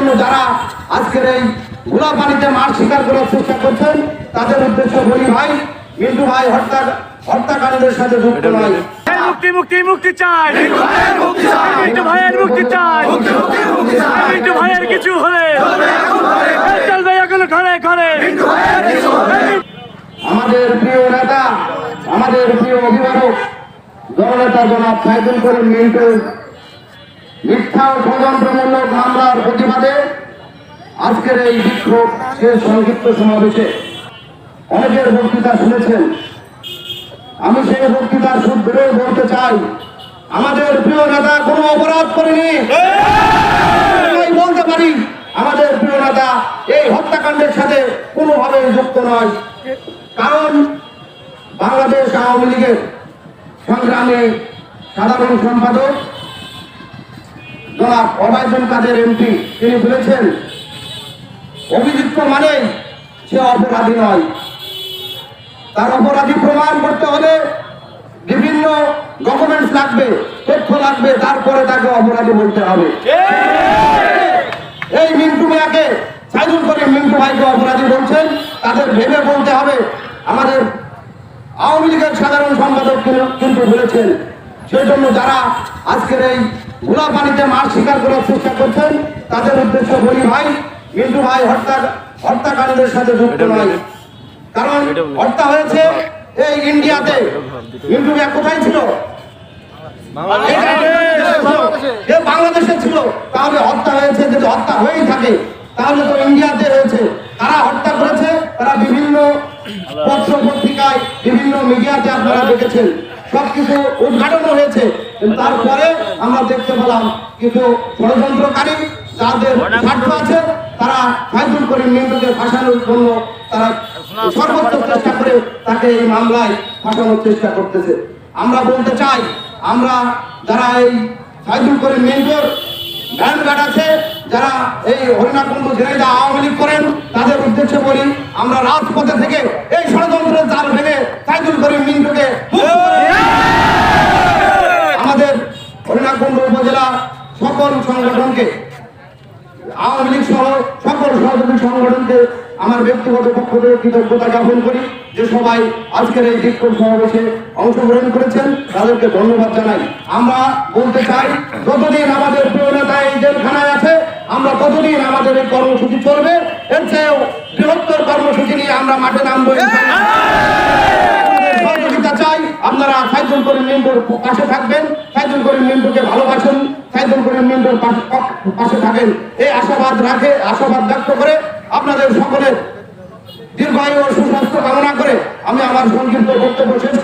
জন্য যারা আজকের এই গোলা পানিতে মাছ শিকার করার চেষ্টা করছেন তাদের উদ্দেশ্য বলি ভাই মিন্টু ভাই হত্যা হত্যাকারীদের সাথে যুক্ত নয়। মুক্তি মুক্তি মুক্তি চাই। মিন্টু ভাইয়ের মুক্তি চাই। মিন্টু ভাইয়ের কিছু হলে চলবে এখন ঘরে ঘরে। আমাদের প্রিয় নেতা আমাদের প্রিয় অভিভাবক জননেতা জনাব সাইদুল করিম মিন্টু মিথ্যা ও ষড়যন্ত্রমূলক মামলার প্রতিবাদে আজকের এই বিক্ষোভ শেষ সংক্ষিপ্ত সমাবেশে। অনেকের বক্তৃতা শুনেছেন। আমি সেই বক্তৃতার ধরে বলতে চাই, আমাদের প্রিয় নেতা কোনো অপরাধ করেনি? বলতে পারি, আমাদের প্রিয় নেতা এই হত্যাকাণ্ডের সাথে কোনোভাবে যুক্ত নয়। কারণ বাংলাদেশ আওয়ামী লীগের সংগ্রামে সাধারণ সম্পাদক জনাব অবায়দুল কাদের এমপি তিনি বলেছেন অভিযুক্ত মানে সে অপরাধী নয়। তার অপরাধী প্রমাণ করতে হলে বিভিন্ন ডকুমেন্টস লাগবে তথ্য লাগবে তারপরে তাকে অপরাধী বলতে হবে। এই মিন্টু মিয়াকে সাইদুল করে মিন্টু ভাইকে অপরাধী বলছেন তাদের ভেবে বলতে হবে। আমাদের আওয়ামী লীগের সাধারণ সম্পাদক কিন্তু- কিন্তু বলেছেন সেই জন্য যারা আজকের এই গোলা পানিতে মাছ শিকার করার চেষ্টা করছেন তাদের উদ্দেশ্য বলি ভাই মিন্টু ভাই হত্যা হত্যাকারীদের সাথে যুক্ত নয়। কারণ হত্যা হয়েছে এই ইন্ডিয়াতে। মিন্টু মিয়া কোথায় ছিল? বাংলাদেশে। ছিল। তাহলে হত্যা হয়েছে যদি হত্যা হয়েই থাকে তাহলে তো ইন্ডিয়াতে হয়েছে তারা হত্যা করেছে? তারা বিভিন্ন পত্র পত্রিকায় বিভিন্ন মিডিয়াতে আপনারা দেখেছেন। সবকিছু উদ্ঘাটন হয়েছে। কিন্তু তারপরে আমরা দেখতে পেলাম কিছু ষড়যন্ত্রকারী যাদের স্বার্থ আছে, তারা সাইদুল করিম মিন্টুকে ফাঁসানোর জন্য তারা সর্বোচ্চ চেষ্টা করে তাকে এই মামলায় ফাঁসানোর চেষ্টা করতেছে। আমরা বলতে চাই, আমরা যারা এই সাইদুল করিম মিন্টুর ভ্যান আছে, যারা এই হরিণাকুণ্ড ঝিনাইদা আওয়ামী লীগ করেন, তাদের উদ্দেশ্যে বলি, আমরা রাজপথে থেকে এই ষড়যন্ত্রের জাল ভেঙে সাইদুল করিম মিন্টুকে মুক্ত করে আমাদের হরিণাকুণ্ড উপজেলা সকল সংগঠনকে, আওয়ামী লীগ সহ সকল সহযোগী সংগঠনকে আমার ব্যক্তিগত পক্ষ থেকে কৃতজ্ঞতা জ্ঞাপন করি যে সবাই আজকের এই বিক্ষোভ সমাবেশে অংশগ্রহণ করেছেন। তাদেরকে ধন্যবাদ জানাই। আমরা বলতে চাই, যতদিন আমাদের নেতা এই জেলখানায় আছে, আমরা ততদিন আমাদের এই কর্মসূচি চলবে। এর চেয়েও বৃহত্তর কর্মসূচি নিয়ে আমরা মাঠে নামবো সহযোগিতা চাই। আপনারা সাইদুল করিম মিন্টুর পাশে থাকবেন। সাইদুল করিম মিন্টুকে ভালোবাসেন। সকলের পাশে থাকেন। এই আশাবাদ রাখে, আশাবাদ ব্যক্ত করে আপনাদের সকলের দীর্ঘায়ু ও সুস্বাস্থ্য কামনা করে আমি আমার সংক্ষিপ্ত বক্তব্য শেষ